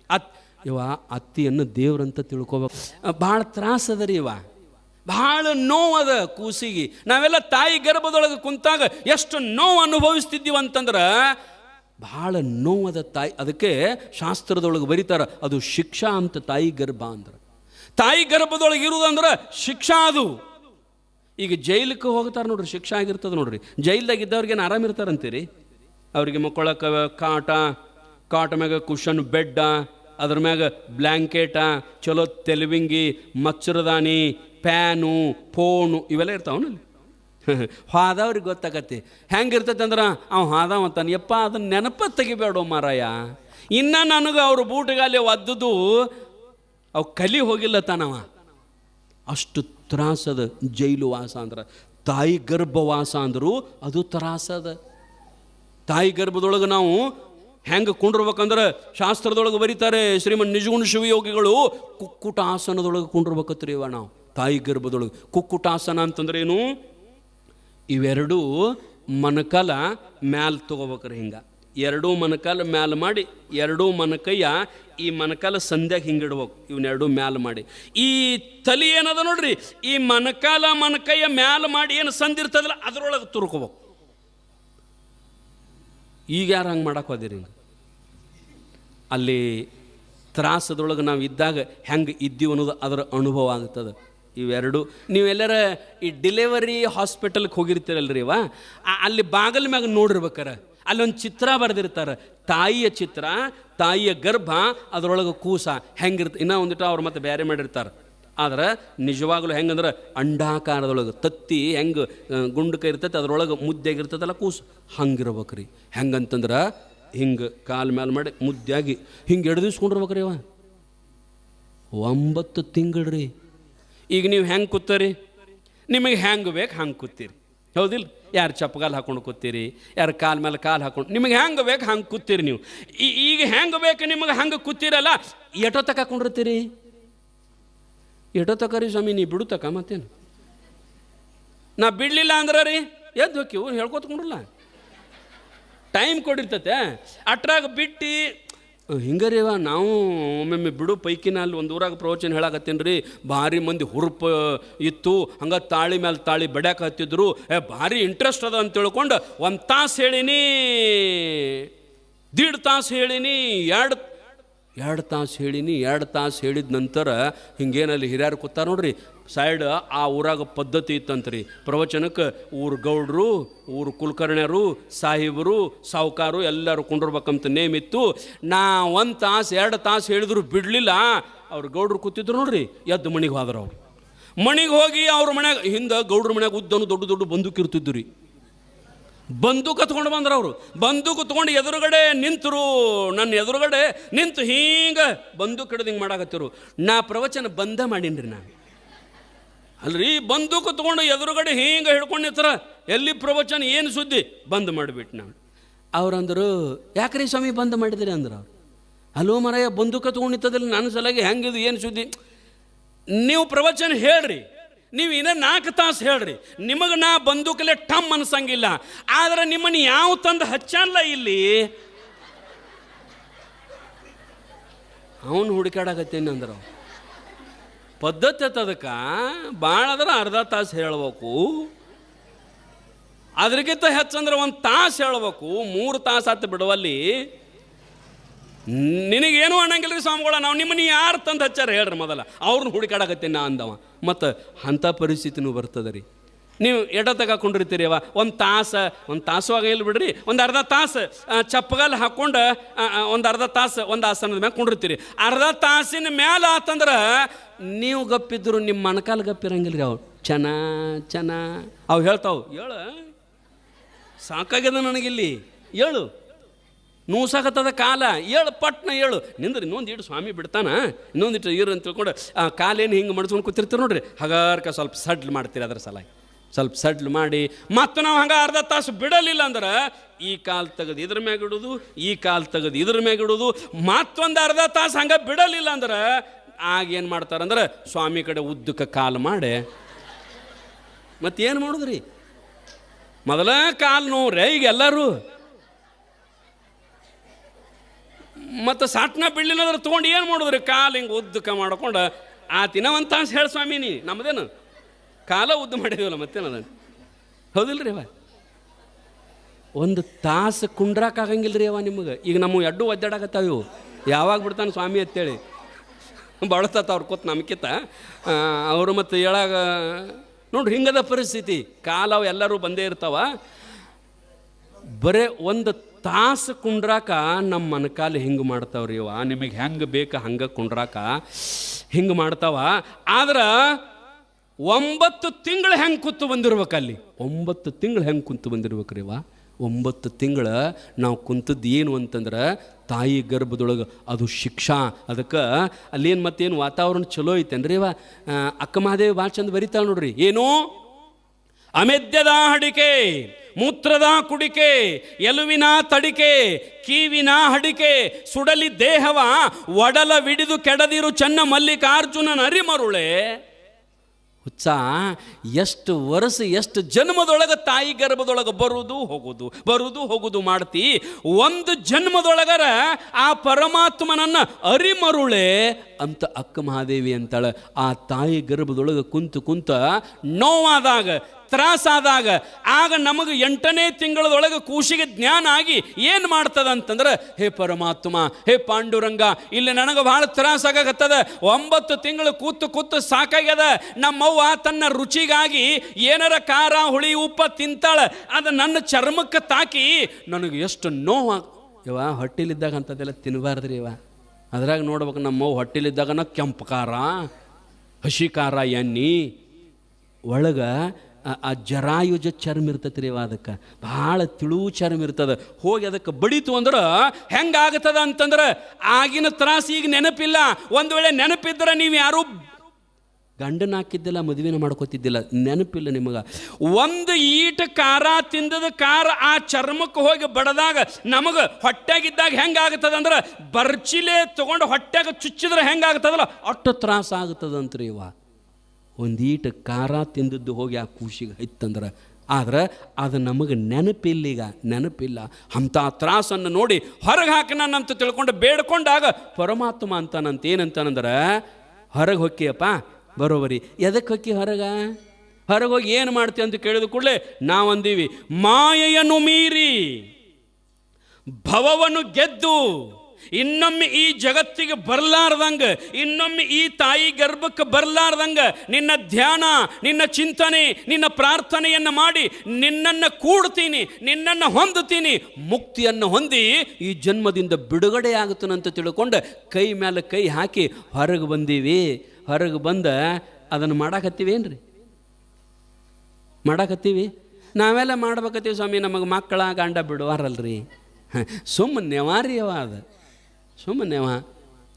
ಅತ್ ಇವ ಅತ್ತಿಯನ್ನು ದೇವ್ರಂತ ತಿಳ್ಕೊಬೇಕು. ಭಾಳ ತ್ರಾಸದ ರೀ ಇವ ಭಾಳ ನೋವದ ಕೂಸಿಗೆ. ನಾವೆಲ್ಲ ತಾಯಿ ಗರ್ಭದೊಳಗೆ ಕುಂತಾಗ ಎಷ್ಟು ನೋವು ಅನುಭವಿಸ್ತಿದ್ದೀವಿ ಅಂತಂದ್ರೆ ಭಾಳ ನೋವದ ತಾಯಿ, ಅದಕ್ಕೆ ಶಾಸ್ತ್ರದೊಳಗೆ ಬರೀತಾರೆ, ಅದು ಶಿಕ್ಷಾ ಅಂತ ತಾಯಿ ಗರ್ಭ ಅಂದ್ರೆ. ತಾಯಿ ಗರ್ಭದೊಳಗೆ ಇರುವುದಂದ್ರೆ ಶಿಕ್ಷಾ ಅದು. ಈಗ ಜೈಲಕ್ಕೆ ಹೋಗ್ತಾರೆ ನೋಡ್ರಿ, ಶಿಕ್ಷಾ ಆಗಿರ್ತದೆ ನೋಡ್ರಿ. ಜೈಲ್ದಾಗ ಇದ್ದವ್ರಿಗೇನು ಆರಾಮ ಇರ್ತಾರಂತೀರಿ? ಅವ್ರಿಗೆ ಮಕ್ಕೊಳಕ್ಕೆ ಕಾಟ ಕಾಟ ಮ್ಯಾಗ ಕುಷನ್ ಬೆಡ್ಡ, ಅದ್ರ ಮ್ಯಾಗ ಬ್ಲ್ಯಾಂಕೆಟ ಚಲೋ ತೆಲುವಿಂಗಿ, ಮಚ್ಚರದಾನಿ ಪ್ಯಾನು, ಫೋನು ಇವೆಲ್ಲ ಇರ್ತಾವನಲ್ಲಿ [LAUGHS] ಹಾದವ್ರಿಗೆ ಗೊತ್ತಾಗತ್ತೆ. ಹೆಂಗಿರ್ತೈತೆ ಅಂದ್ರೆ ಅವ್ನು ಹಾದವ ಅಂತಾನೆ, ಯಪ್ಪ ಅದನ್ನ ನೆನಪ ತೆಗಿಬೇಡ ಮಾರಾಯ. ಇನ್ನು ನನಗೆ ಅವ್ರ ಬೂಟಗಾಲಿ ಒದ್ದದು ಅವು ಕಲಿ ಹೋಗಿಲ್ಲ ತಾನವ ಅಷ್ಟು ತ್ರಾಸದ ಜೈಲು ವಾಸ ಅಂದ್ರೆ. ತಾಯಿ ಗರ್ಭವಾಸ ಅಂದರೂ, ಅದು ತ್ರಾಸದ ತಾಯಿ ಗರ್ಭದೊಳಗೆ ನಾವು ಹೆಂಗೆ ಕುಂಡಿರ್ಬೇಕಂದ್ರೆ, ಶಾಸ್ತ್ರದೊಳಗೆ ಬರೀತಾರೆ ಶ್ರೀಮನ್ ನಿಜಗುಣ ಶಿವಯೋಗಿಗಳು, ಕುಕ್ಕುಟಾಸನದೊಳಗೆ ಕುಂಡಿರ್ಬೇಕತ್ರಿ ಇವ ನಾವು. ತಾಯಿ ಗರ್ಭದೊಳಗೆ ಕುಕ್ಕುಟಾಸನ ಅಂತಂದ್ರೆ ಏನು ಇವೆರಡೂ ಮನಕಲ ಮ್ಯಾಲ್ ತಗೋಬೇಕ್ರಿ ಹಿಂಗೆ. ಎರಡೂ ಮನಕಾಲ ಮ್ಯಾಲ ಮಾಡಿ, ಎರಡೂ ಮನಕೈಯ ಈ ಮನಕಾಲ ಸಂಧ್ಯಾಗ ಹಿಂಗಿಡ್ಬೇಕು. ಇವನ್ನೆರಡೂ ಮ್ಯಾಲ ಮಾಡಿ. ಈ ತಲೆ ಏನದ ನೋಡ್ರಿ? ಈ ಮನಕಾಲ ಮನಕೈಯ ಮ್ಯಾಲ ಮಾಡಿ ಏನು ಸಂದಿರ್ತದಲ್ಲ ಅದರೊಳಗೆ ತುರ್ಕೋಬೇಕು. ಈಗ ಯಾರು ಹಂಗೆ ಮಾಡಕ್ಕೆ ಹೋದಿರಿ ಅಲ್ಲಿ ತ್ರಾಸದೊಳಗೆ ನಾವು ಇದ್ದಾಗ ಹೆಂಗೆ ಇದ್ದೀವಿ ಅನ್ನೋದು ಅದರ ಅನುಭವ ಆಗ್ತದೆ. ಇವೆರಡು. ನೀವೆಲ್ಲರ ಈ ಡಿಲೆವರಿ ಹಾಸ್ಪಿಟಲ್ಗೆ ಹೋಗಿರ್ತೀರಲ್ರಿ ಇವ? ಅಲ್ಲಿ ಬಾಗಲ ಮ್ಯಾಗ ನೋಡಿರ್ಬೇಕಾರ. ಅಲ್ಲೊಂದು ಚಿತ್ರ ಬರೆದಿರ್ತಾರೆ. ತಾಯಿಯ ಚಿತ್ರ, ತಾಯಿಯ ಗರ್ಭ, ಅದರೊಳಗೆ ಕೂಸ. ಹೆಂಗಿರ್ತ, ಇನ್ನೂ ಒಂದಿಟ್ಟು ಅವ್ರು ಮತ್ತೆ ಬೇರೆ ಮಾಡಿರ್ತಾರೆ. ಆದ್ರೆ ನಿಜವಾಗ್ಲೂ ಹೆಂಗಂದ್ರೆ ಅಂಡಾಕಾರದೊಳಗೆ ತತ್ತಿ ಹೆಂಗೆ ಗುಂಡಕ ಇರ್ತೈತೆ, ಅದ್ರೊಳಗೆ ಮುದ್ದೆಗಿರ್ತದಲ್ಲ ಕೂಸು. ಹಂಗಿರ್ಬೇಕ್ರಿ. ಹೆಂಗಂತಂದ್ರೆ ಹಿಂಗೆ ಕಾಲು ಮೇಲೆ ಮಾಡಿ ಮುದ್ದಾಗಿ ಹಿಂಗೆ ಎಡ್ದು ರೀ ಅವ ಒಂಬತ್ತು ತಿಂಗಳ್ರಿ. ಈಗ ನೀವು ಹೆಂಗೆ ಕೂತೀರಿ? ನಿಮಗೆ ಹೆಂಗೆ ಬೇಕು ಹಂಗೆ ಕೂತೀರಿ. ಹೌದಿಲ್ಲ? ಯಾರು ಚಪ್ಪಗಾಲ್ ಹಾಕೊಂಡು ಕೂತೀರಿ, ಯಾರು ಕಾಲ ಮೇಲೆ ಕಾಲು ಹಾಕೊಂಡು, ನಿಮಗೆ ಹೆಂಗೆ ಬೇಕು ಹಂಗೆ ಕೂತೀರಿ ನೀವು. ಈಗ ಹೆಂಗೆ ಬೇಕು ನಿಮಗೆ ಹಂಗೆ ಕೂತೀರಲ್ಲ, ಎಟೋ ತಕ ಹಾಕೊಂಡಿರ್ತೀರಿ? ಎಟೋ ತಕರಿ ಸ್ವಾಮಿ, ನೀ ಬಿಡು ತಕ ಮತ್ತೇನು? ನಾ ಬಿಡಲಿಲ್ಲ ಅಂದ್ರೆ ರೀ, ಎದ್ದು ಹೋಗಿ ಹೇಳ್ಕೊತ್ಕೊಂಡ್ರಲ್ಲ ಟೈಮ್ ಕೊಡಿರ್ತತೆ. ಅಟ್ರಾಗ ಬಿಟ್ಟು ಹಿಂಗರಿವ ನಾವು ಒಮ್ಮೊಮ್ಮೆ ಬಿಡು ಪೈಕಿನ ಅಲ್ಲಿ ಒಂದು ಊರಾಗ ಪ್ರವಚನ ಹೇಳಾಕತ್ತೀನಿ ರೀ ಭಾರಿ ಮಂದಿ ಹುರುಪ ಇತ್ತು, ಹಂಗೆ ತಾಳಿ ಮೇಲೆ ತಾಳಿ ಬಡ್ಯಾಕ ಹತ್ತಿದ್ರು. ಏ, ಭಾರಿ ಇಂಟ್ರೆಸ್ಟ್ ಅದ ಅಂತ ತಿಳ್ಕೊಂಡು ಒಂದು ತಾಸು ಹೇಳಿನಿ, ದೀಡ್ ತಾಸು ಹೇಳಿನಿ, ಎರಡು ಎರಡು ತಾಸು ಹೇಳಿನಿ, ಎರಡು ತಾಸು ಹೇಳಿದ ನಂತರ ಹಿಂಗೇನಲ್ಲಿ ಹಿರಿಯರು ಕೂತಾರ ನೋಡ್ರಿ, ಸೈಡ್ ಆ ಊರಾಗ ಪದ್ಧತಿ ಇತ್ತಂತ್ರಿ. ಪ್ರವಚನಕ್ಕೆ ಊರು ಗೌಡ್ರು, ಊರು ಕುಲಕರ್ಣ್ಯರು, ಸಾಹಿಬರು, ಸಾವುಕಾರು ಎಲ್ಲರೂ ಕುಂಡಿರ್ಬೇಕಂತ ನೇಮ್ ಇತ್ತು. ನಾ ಒಂದು ತಾಸು, ಎರಡು ತಾಸು ಹೇಳಿದ್ರು ಬಿಡಲಿಲ್ಲ. ಅವ್ರು ಗೌಡ್ರು ಕೂತಿದ್ರು ನೋಡ್ರಿ, ಎದ್ದು ಮಣಿಗೆ ಹೋದ್ರು ಅವ್ರು. ಮಣಿಗೆ ಹೋಗಿ ಅವ್ರ ಮನೆಗೆ ಹಿಂದೆ ಗೌಡ್ರ ಮನ್ಯಾಗ ಉದ್ದನು ದೊಡ್ಡ ದೊಡ್ಡ ಬಂದೂಕಿರ್ತಿದ್ದು ರೀ ಬಂದೂಕ ತೊಗೊಂಡು ಬಂದ್ರು ಅವರು. ಬಂದೂಕ ತೊಗೊಂಡು ಎದುರುಗಡೆ ನಿಂತರು. ನನ್ನ ಎದುರುಗಡೆ ನಿಂತು ಹಿಂಗೆ ಬಂದೂಕ ಹಿಡಿದು ಹಿಂಗೆ ಮಾಡಾಕತ್ತಿರು ನಾ ಪ್ರವಚನ ಬಂದ ಮಾಡೀನಿ ನಾನು. ಅಲ್ರಿ, ಬಂದೂಕ ತೊಗೊಂಡು ಎದುರುಗಡೆ ಹಿಂಗೆ ಹಿಡ್ಕೊಂಡು ನಿಂತರ ಎಲ್ಲಿ ಪ್ರವಚನ, ಏನು ಸುದ್ದಿ? ಬಂದ್ ಮಾಡಿಬಿಟ್ಟು ನಾನು. ಅವ್ರಂದರು ಯಾಕ್ರಿ ಸ್ವಾಮಿ ಬಂದ್ ಮಾಡಿದ್ರಿ? ಅಂದ್ರೆ ಅವ್ರು. ಅಲೋ ಮರಯ್ಯ ಬಂದೂಕ ತೊಗೊಂಡಿತ್ತದಲ್ಲಿ ನನ್ನ ಸಲಗೆ ಹೆಂಗಿದು, ಏನು ಸುದ್ದಿ? ನೀವು ಪ್ರವಚನ ಹೇಳ್ರಿ. ನೀವು ಇನ್ನ ನಾಲ್ಕು ತಾಸು ಹೇಳ್ರಿ. ನಿಮಗೆ ನಾ ಬಂದೂಕಲೆ ಟಮ್ ಅನ್ಸಂಗಿಲ್ಲ. ಆದ್ರೆ ನಿಮ್ಮನ್ನು ಯಾವ ತಂದು ಹಚ್ಚಲ್ಲ ಇಲ್ಲಿ? ಅವನು ಹುಡುಕಾಡಕತ್ತೇನೆ ಅಂದ್ರೆ. ಪದ್ಧತಿ ಅದಕ್ಕೆ. ಭಾಳ ಅಂದ್ರೆ ಅರ್ಧ ತಾಸು ಹೇಳ್ಬೇಕು. ಅದ್ರಕ್ಕಿಂತ ಹೆಚ್ಚಂದ್ರೆ ಒಂದು ತಾಸು ಹೇಳ್ಬೇಕು. ಮೂರು ತಾಸು ಆತು ಬಿಡುವಲ್ಲಿ. ನಿನಗೇನು ಅನ್ನಂಗಿಲ್ಲ ರೀ ಸ್ವಾಮಿಗಳ, ನಾವು ನಿಮ್ಮನ್ನ ಯಾರು ತಂದು ಹಚ್ಚಾರ ಹೇಳ್ರಿ ಮೊದಲ. ಅವ್ರನ್ನ ಹುಡುಕಾಡಕತ್ತೀನಿ ನಾ ಅಂದವ. ಮತ್ತು ಅಂಥ ಪರಿಸ್ಥಿತಿನೂ ಬರ್ತದೆ ರೀ. ನೀವು ಎಡ ಅವ ಒಂದು ತಾಸು ಒಂದು ತಾಸು ಆಗಿಲ್ಲ ಬಿಡ್ರಿ. ಒಂದು ಅರ್ಧ ತಾಸು ಚಪ್ಪಗಲ್ ಹಾಕ್ಕೊಂಡು ಒಂದು ಅರ್ಧ ತಾಸು ಒಂದು ಆಸನದ ಮ್ಯಾಲೆ ಕುಂಡಿರ್ತೀರಿ. ಅರ್ಧ ತಾಸಿನ ಮ್ಯಾಲ ಆತಂದ್ರೆ ನೀವು ಗಪ್ಪಿದ್ರು ನಿಮ್ಮ ಮಣಕಾಲು ಗಪ್ಪಿರಂಗಿಲ್ಲ ರೀ ಅವು ಚೆನ್ನ ಚೆನ್ನ ಅವು ಹೇಳ್ತಾವು, ಹೇಳ, ಸಾಕಾಗ್ಯದ ನನಗಿಲ್ಲಿ. ಹೇಳು. ನೂಸಾಕತ್ತದ ಕಾಲ. ಏಳು, ಪಟ್ನ ಏಳು. ನಿಂದ್ರಿ, ಇನ್ನೊಂದು ಇಡು ಸ್ವಾಮಿ ಬಿಡ್ತಾನ? ಇನ್ನೊಂದಿಟ್ಟು ಇರು ಅಂತ ತಿಳ್ಕೊಂಡು, ಆ ಕಾಲೇನು ಹಿಂಗೆ ಮಡಿಸ್ಕೊಂಡು ಕೂತಿರ್ತೀರಿ ನೋಡ್ರಿ. ಹಗಾರ್ಕ ಸ್ವಲ್ಪ ಸಡ್ಲ್ ಮಾಡ್ತೀರಿ ಅದರ ಸಲ ಸ್ವಲ್ಪ ಸಡ್ಲ್ ಮಾಡಿ, ಮತ್ತು ನಾವು ಹಂಗೆ ಅರ್ಧ ತಾಸು ಬಿಡಲಿಲ್ಲ ಅಂದ್ರೆ, ಈ ಕಾಲು ತೆಗೆದು ಇದ್ರ ಮ್ಯಾಗ ಇಡೋದು, ಈ ಕಾಲು ತೆಗೆದು ಇದ್ರ ಮ್ಯಾಗ ಇಡೋದು ಮತ್ತೊಂದು ಅರ್ಧ ತಾಸು ಹಂಗೆ ಬಿಡಲಿಲ್ಲ ಅಂದ್ರೆ, ಆಗ ಏನು ಮಾಡ್ತಾರಂದ್ರೆ ಸ್ವಾಮಿ ಕಡೆ ಉದ್ದಕ್ಕೆ ಕಾಲು ಮಾಡಿ. ಮತ್ತೇನು ಮಾಡೋದ್ರಿ? ಮೊದಲ ಕಾಲು ನೋವ್ರೆ ಈಗ ಎಲ್ಲರೂ ಮತ್ತು ಸಾಟ್ನ ಬೀಳಿಲ್ಲದ್ರೆ ತೊಗೊಂಡು ಏನು ಮಾಡಿದ್ರಿ? ಕಾಲು ಹಿಂಗೆ ಉದ್ದಕ್ಕೆ ಮಾಡ್ಕೊಂಡು, ಆ ದಿನ ಒಂದು ತಾಸು ಹೇಳಿ ಸ್ವಾಮಿ ನೀ ನಮ್ಮದೇನು ಕಾಲ ಉದ್ದ ಮಾಡಿದೀವಲ್ಲ ಮತ್ತೇನದ ಹೌದಿಲ್ರಿ ಅವ? ಒಂದು ತಾಸು ಕುಂಡ್ರಾಕಾಗಂಗಿಲ್ಲ ರೀ ಅವ ನಿಮಗೆ. ಈಗ ನಮ್ಮ ಎಡ್ಡು ಒದ್ದಾಡಕತ್ತಾವ ಯಾವಾಗ ಬಿಡ್ತಾನೆ ಸ್ವಾಮಿ ಅಂತೇಳಿ. ಬಳತತ್ತ ಅವ್ರು ಕೂತ್ ನಮ್ಕಿತ ಅವರು ಮತ್ತು ಹೇಳಾಗ, ನೋಡ್ರಿ, ಹಿಂಗದ ಪರಿಸ್ಥಿತಿ. ಕಾಲ ಎಲ್ಲರೂ ಬಂದೇ ಇರ್ತಾವ. ಬರೇ ಒಂದು ತಾಸು ಕುಂಡ್ರಾಕ ನಮ್ಮ ಮನಕಾಲು ಹಿಂಗೆ ಮಾಡ್ತಾವ್ರಿ ಇವ ನಿಮಗೆ ಹೆಂಗೆ ಬೇಕು ಹಂಗೆ ಕುಂಡ್ರಾಕ ಹಿಂಗೆ ಮಾಡ್ತಾವ. ಆದ್ರೆ ಒಂಬತ್ತು ತಿಂಗಳು ಹೆಂಗೆ ಕೂತು ಬಂದಿರ್ಬೇಕು ಅಲ್ಲಿ ಒಂಬತ್ತು ತಿಂಗಳು ಹೆಂಗೆ ಕುಂತು ಬಂದಿರ್ಬೇಕ್ರಿ ಇವ ಒಂಬತ್ತು ತಿಂಗಳು ನಾವು ಕುಂತದ್ದು ಏನು ಅಂತಂದ್ರೆ ತಾಯಿ ಗರ್ಭದೊಳಗೆ ಅದು ಶಿಕ್ಷಾ. ಅದಕ್ಕೆ ಅಲ್ಲೇನು ಮತ್ತೇನು ವಾತಾವರಣ ಚಲೋ ಐತೇನ್ರಿ ಇವ ಅಕ್ಕ ಮಹಾದೇವಿ ಭಾಳ ಚಂದ ಬರಿತಾಳೆ ನೋಡ್ರಿ. ಏನು? ಅಮೆದ್ಯದ ಹಡಿಕೆ. ಮೂತ್ರದ ಕುಡಿಕೆ, ಎಲುವಿನ ತಡಿಕೆ, ಕೀವಿನ ಹಡಿಕೆ, ಸುಡಲಿ ದೇಹವ, ಒಡಲ ವಿಡಿದು ಕೆಡದಿರು ಚನ್ನ ಮಲ್ಲಿಕಾರ್ಜುನ ಅರಿಮರುಳೆ. ಹುಚ್ಚ, ಎಷ್ಟು ವರ್ಷ ಎಷ್ಟು ಜನ್ಮದೊಳಗೆ ತಾಯಿ ಗರ್ಭದೊಳಗೆ ಬರುವುದು ಹೋಗುದು ಬರುವುದು ಹೋಗುದು ಮಾಡ್ತಿ. ಒಂದು ಜನ್ಮದೊಳಗರ ಆ ಪರಮಾತ್ಮನನ್ನ ಅರಿಮರುಳೆ ಅಂತ ಅಕ್ಕ ಮಹಾದೇವಿ ಅಂತಾಳೆ. ಆ ತಾಯಿ ಗರ್ಭದೊಳಗೆ ಕುಂತು ಕುಂತ ನೋವಾದಾಗ, ತ್ರಾಸಾದಾಗ, ಆಗ ನಮಗೆ ಎಂಟನೇ ತಿಂಗಳದೊಳಗೆ ಕೂಸಿಗೆ ಜ್ಞಾನ ಆಗಿ ಏನು ಮಾಡ್ತದ ಅಂತಂದ್ರೆ, ಹೇ ಪರಮಾತ್ಮ, ಹೇ ಪಾಂಡುರಂಗ, ಇಲ್ಲಿ ನನಗೆ ಭಾಳ ತ್ರಾಸಾಗತ್ತದ ಒಂಬತ್ತು ತಿಂಗಳು ಕೂತು ಕೂತು ಸಾಕಾಗ್ಯದ. ನಮ್ಮವ್ವ ತನ್ನ ರುಚಿಗಾಗಿ ಏನಾರ ಖಾರ, ಹುಳಿ, ಉಪ್ಪ ತಿಂತಾಳೆ. ಅದು ನನ್ನ ಚರ್ಮಕ್ಕೆ ತಾಕಿ ನನಗೆ ಎಷ್ಟು ನೋವು ಇವ ಹೊಟ್ಟೆಲಿದ್ದಾಗ ಅಂಥದ್ದೆಲ್ಲ ತಿನ್ನಬಾರ್ದ್ರಿ ಇವ ಅದ್ರಾಗ ನೋಡ್ಬೇಕು ನಮ್ಮವು ಹೊಟ್ಟಿಲಿದ್ದಾಗನ ಕೆಂಪು ಖಾರ, ಹಸಿ ಖಾರ ಎಣ್ಣೆ. ಒಳಗೆ ಆ- ಆ ಜರಾಯುಜ ಚರ್ಮ ಇರ್ತೈತಿ ರೀ ಅದಕ್ಕೆ. ಭಾಳ ತಿಳು ಚರ್ಮ ಇರ್ತದೆ. ಹೋಗಿ ಅದಕ್ಕೆ ಬಡಿತು ಅಂದ್ರೆ ಹೆಂಗಾಗ್ತದ ಅಂತಂದ್ರೆ ಆಗಿನ ತ್ರಾಸ ಈಗ ನೆನಪಿಲ್ಲ. ಒಂದು ವೇಳೆ ನೆನಪಿದ್ರೆ ನೀವು ಯಾರೂ ಗಂಡನ ಹಾಕಿದ್ದಿಲ್ಲ ಮದುವೆನ ಮಾಡ್ಕೋತಿದ್ದಿಲ್ಲ. ನೆನಪಿಲ್ಲ ನಿಮಗೆ. ಒಂದು ಈಟ ಖಾರ ತಿಂದದ ಖಾರ ಆ ಚರ್ಮಕ್ಕೆ ಹೋಗಿ ಬಡದಾಗ ನಮಗೆ ಹೊಟ್ಟೆಗಿದ್ದಾಗ ಹೆಂಗಾಗ್ತದ ಅಂದ್ರೆ ಬರ್ಚಿಲೆ ತೊಗೊಂಡು ಹೊಟ್ಟೆಗೆ ಚುಚ್ಚಿದ್ರೆ ಹೆಂಗಾಗ್ತದಲ್ಲ ಅಷ್ಟು ತ್ರಾಸ ಆಗ್ತದಂತ್ರಿ ಇವ. ಈಟ ಖಾರ ತಿಂದದ್ದು ಹೋಗಿ ಆ ಕೂಸಿಗೆ ಹೈತಂದ್ರೆ. ಆದ್ರೆ ಅದು ನಮಗೆ ನೆನಪಿಲ್ಲ ಈಗ, ನೆನಪಿಲ್ಲ. ಅಂಥ ತ್ರಾಸನ್ನು ನೋಡಿ ಹೊರಗೆ ಹಾಕನಂತ ತಿಳ್ಕೊಂಡು ಬೇಡ್ಕೊಂಡಾಗ ಪರಮಾತ್ಮ ಅಂತಾನಂತ ಏನಂತಾನಂದ್ರೆ, ಹೊರಗೆ ಹೊಕ್ಕಿಯಪ್ಪ ಬರೋಬರಿ. ಎದಕ್ಕೆ ಹಕ್ಕಿ ಹೊರಗ? ಹೊರಗೆ ಹೋಗಿ ಏನು ಮಾಡ್ತೀವಿ ಅಂತ ಕೇಳಿದ ಕೂಡಲೇ, ನಾವಂದೀವಿ, ಮಾಯೆಯನ್ನು ಮೀರಿ, ಭವವನ್ನು ಗೆದ್ದು, ಇನ್ನೊಮ್ಮೆ ಈ ಜಗತ್ತಿಗೆ ಬರಲಾರ್ದಂಗ, ಇನ್ನೊಮ್ಮೆ ಈ ತಾಯಿ ಗರ್ಭಕ್ಕೆ ಬರಲಾರ್ದಂಗ, ನಿನ್ನ ಧ್ಯಾನ, ನಿನ್ನ ಚಿಂತನೆ, ನಿನ್ನ ಪ್ರಾರ್ಥನೆಯನ್ನು ಮಾಡಿ, ನಿನ್ನನ್ನು ಕೂಡ್ತೀನಿ, ನಿನ್ನನ್ನು ಹೊಂದುತ್ತೀನಿ, ಮುಕ್ತಿಯನ್ನು ಹೊಂದಿ ಈ ಜನ್ಮದಿಂದ ಬಿಡುಗಡೆ ಆಗುತ್ತನಂತ ತಿಳ್ಕೊಂಡು ಕೈ ಮೇಲೆ ಕೈ ಹಾಕಿ ಹೊರಗೆ ಬಂದೀವಿ. ಹೊರಗೆ ಬಂದ ಅದನ್ನು ಮಾಡಾಕತ್ತೀವೇನ್ರಿ? ಮಾಡಾಕತ್ತೀವಿ? ನಾವೆಲ್ಲ ಮಾಡ್ಬೇಕತ್ತೀವಿ ಸ್ವಾಮಿ, ನಮಗೆ ಮಕ್ಕಳ ಗಂಡ ಬಿಡುವಾರಲ್ರಿ. ಸುಮ್ಮನೆ ನೆವಾರಿ ಅವ ಅದು. ಸುಮ್ಮನೆ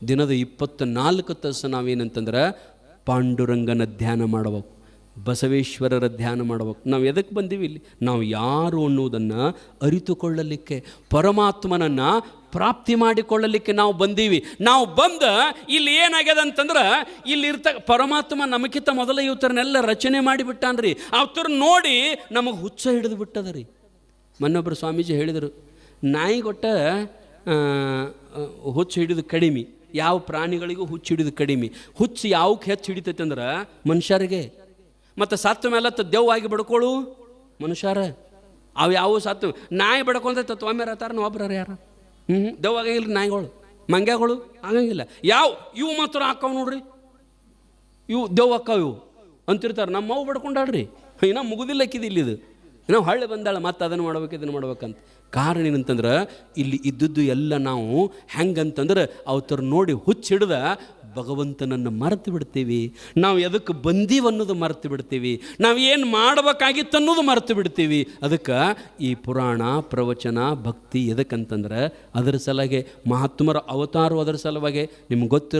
ದಿನದ ಇಪ್ಪತ್ತು ನಾಲ್ಕು ತಾಸು ನಾವೇನಂತಂದ್ರೆ ಪಾಂಡುರಂಗನ ಧ್ಯಾನ ಮಾಡಬೇಕು, ಬಸವೇಶ್ವರರ ಧ್ಯಾನ ಮಾಡ್ಬೇಕು. ನಾವು ಎದಕ್ಕೆ ಬಂದೀವಿ ಇಲ್ಲಿ? ನಾವು ಯಾರು ಅನ್ನೋದನ್ನು ಅರಿತುಕೊಳ್ಳಲಿಕ್ಕೆ, ಪರಮಾತ್ಮನನ್ನು ಪ್ರಾಪ್ತಿ ಮಾಡಿಕೊಳ್ಳಲಿಕ್ಕೆ ನಾವು ಬಂದೀವಿ. ನಾವು ಬಂದ ಇಲ್ಲಿ ಏನಾಗ್ಯದ ಅಂತಂದ್ರೆ ಇಲ್ಲಿ ಇರ್ತ ಪರಮಾತ್ಮ ನಮಗಿಂತ ಮೊದಲ ಇವತ್ತರನ್ನೆಲ್ಲ ರಚನೆ ಮಾಡಿಬಿಟ್ಟಾನ್ರಿ. ಅವ್ರ ನೋಡಿ ನಮಗೆ ಹುಚ್ಚ ಹಿಡಿದು ಬಿಟ್ಟದ ರೀ ಸ್ವಾಮೀಜಿ ಹೇಳಿದರು ನಾಯಿ ಕೊಟ್ಟ ಹುಚ್ಚು ಹಿಡಿದು ಕಡಿಮೆ. ಯಾವ ಪ್ರಾಣಿಗಳಿಗೂ ಹುಚ್ಚು ಹಿಡಿದು ಕಡಿಮೆ. ಹುಚ್ಚು ಯಾವಕ್ಕೆ ಹೆಚ್ಚು ಹಿಡಿತೈತೆ ಅಂದ್ರೆ ಮನುಷ್ಯರಿಗೆ. ಮತ್ತು ಸತ್ತ ಮೇಲೆ ದೆವ್ವಾಗಿ ಬಡ್ಕೊಳ್ಳು ಮನುಷ್ಯರ. ಅವು ಯಾವ ಸತ್ತು ನಾಯಿ ಬಡ್ಕೊಂತ ತೊಂಬೆ ಹತ್ತಾರ ಒಬ್ರ ಯಾರು? ಹ್ಞೂ ದೆವ್ವಾಗಂಗಿಲ್ಲ ನಾಯಿಗಳು, ಮಂಗ್ಯಾಗಳು ಆಗಂಗಿಲ್ಲ. ಯಾವ, ಇವು ಮಾತ್ರ ಹಾಕವ್ ನೋಡ್ರಿ. ಇವು ದೆವ್ ಅಕ್ಕಾವ ಇವು. ಅಂತಿರ್ತಾರೆ ನಮ್ಮ ಅವು ಬಡ್ಕೊಂಡಾಡ್ರಿ ಇನ್ನೂ ಮುಗುದಿಲ್ಲ ಇದು. ನಾವು ಹಳ್ಳಿ ಬಂದಾಳೆ ಮತ್ತೆ ಅದನ್ನು ಮಾಡ್ಬೇಕು ಇದನ್ನು ಮಾಡ್ಬೇಕಂತ. ಕಾರಣ ಏನಂತಂದ್ರೆ, ಇಲ್ಲಿ ಇದ್ದದ್ದು ಎಲ್ಲ ನಾವು ಹೆಂಗಂತಂದ್ರೆ ಅವತರ ನೋಡಿ ಹುಚ್ಚಿಡ್ದ ಭಗವಂತನನ್ನು ಮರೆತು ಬಿಡ್ತೀವಿ. ನಾವು ಎದಕ್ಕೆ ಬಂದೀವಿ ಅನ್ನೋದು ಮರೆತು ಬಿಡ್ತೀವಿ. ನಾವು ಏನು ಮಾಡಬೇಕಾಗಿತ್ತು ಅನ್ನೋದು ಮರೆತು ಬಿಡ್ತೀವಿ. ಅದಕ್ಕೆ ಈ ಪುರಾಣ, ಪ್ರವಚನ, ಭಕ್ತಿ ಎದಕ್ಕಂತಂದ್ರೆ ಅದರ ಸಲಗೆ ಮಹಾತ್ಮರ ಅವತಾರು ಅದರ ಸಲುವಾಗೆ ನಿಮ್ಗೆ ಗೊತ್ತು